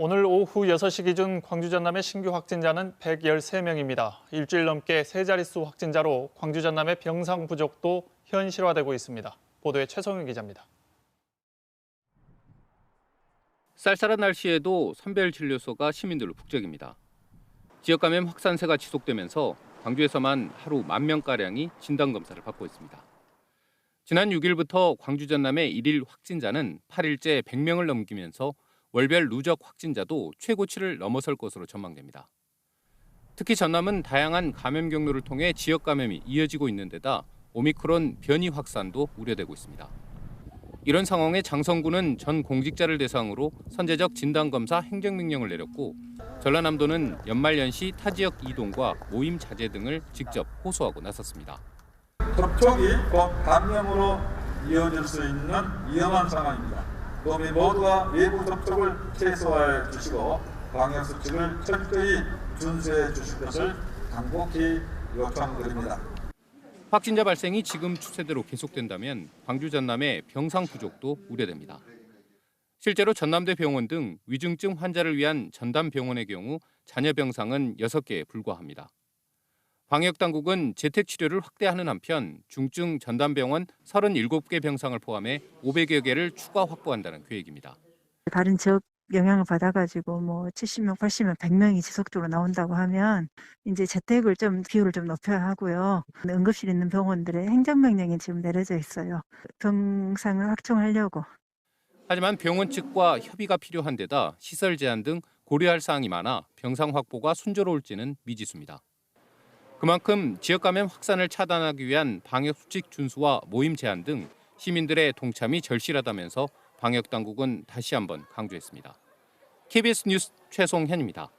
오늘 오후 6시 기준 광주 전남의 신규 확진자는 113명입니다. 일주일 넘게 세 자릿수 확진자로 광주 전남의 병상 부족도 현실화되고 있습니다. 보도에 최성윤 기자입니다. 쌀쌀한 날씨에도 선별진료소가 시민들로 북적입니다. 지역 감염 확산세가 지속되면서 광주에서만 하루 만 명가량이 진단검사를 받고 있습니다. 지난 6일부터 광주 전남의 일일 확진자는 8일째 100명을 넘기면서 월별 누적 확진자도 최고치를 넘어설 것으로 전망됩니다. 특히 전남은 다양한 감염 경로를 통해 지역 감염이 이어지고 있는 데다 오미크론 변이 확산도 우려되고 있습니다. 이런 상황에 장성구는 전 공직자를 대상으로 선제적 진단검사 행정명령을 내렸고 전라남도는 연말연시 타 지역 이동과 모임 자제 등을 직접 호소하고 나섰습니다. 접촉이 곧 감염으로 이어질 수 있는 위험한 상황입니다. 도민 모두가 외부 접촉을 최소화해 주시고 방역 수칙을 철저히 준수해 주실 것을 간곡히 요청드립니다. 확진자 발생이 지금 추세대로 계속된다면 광주 전남의 병상 부족도 우려됩니다. 실제로 전남대 병원 등 위중증 환자를 위한 전담 병원의 경우 잔여 병상은 6개에 불과합니다. 방역 당국은 재택 치료를 확대하는 한편 중증 전담 병원 37개 병상을 포함해 500여 개를 추가 확보한다는 계획입니다. 다른 지역 영향을 받아가지고 뭐 70명, 80명, 100명이 지속적으로 나온다고 하면 이제 재택을 좀 기호를 좀 높여야 하고요. 응급실 있는 병원들의 행정명령이 지금 내려져 있어요. 병상을 확충하려고. 하지만 병원 측과 협의가 필요한 데다 시설 제한 등 고려할 사항이 많아 병상 확보가 순조로울지는 미지수입니다. 그만큼 지역 감염 확산을 차단하기 위한 방역 수칙 준수와 모임 제한 등 시민들의 동참이 절실하다면서 방역 당국은 다시 한번 강조했습니다. KBS 뉴스 최송현입니다.